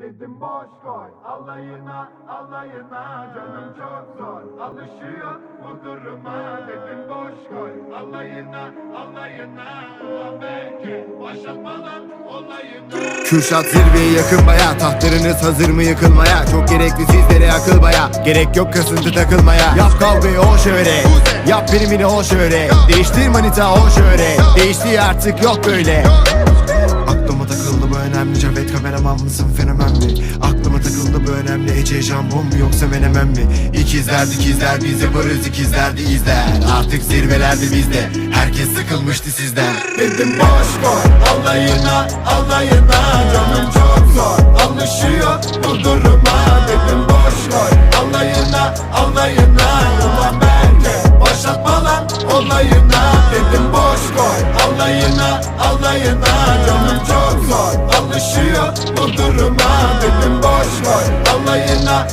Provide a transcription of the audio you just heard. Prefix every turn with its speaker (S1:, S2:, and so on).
S1: Dedim boş koy alayına alayına Canım çok zor. Alışıyor bu duruma Dedim boş koy. Alayına alayına Ulan belki başlatmadan olayına
S2: Kürşat zirveye yakın baya Tahtlarınız hazır mı yıkılmaya? Çok gerekli sizlere akıl baya Gerek yok kasıntı takılmaya. Yap kavgayı o şöyle Yap primini o şöyle Değiştir manita o şöyle Değişti artık yok böyle Mısın fenomen mi? Aklıma takıldı bu önemli. Ece jambon mu yoksa menemen mi? İkizler dikizler biz yaparız ikizler de izler. Artık zirvelerde bizde. Herkes sıkılmıştı sizden.
S1: Dedim boş koy alayına alayına. Canım çok zor alışıyor bu duruma. Dedim boş koy alayına alayına olayına Dedim boş koy. Alayına alayına Canım çok zor. Alışıyor bu duruma Dedim boş koy. Alayına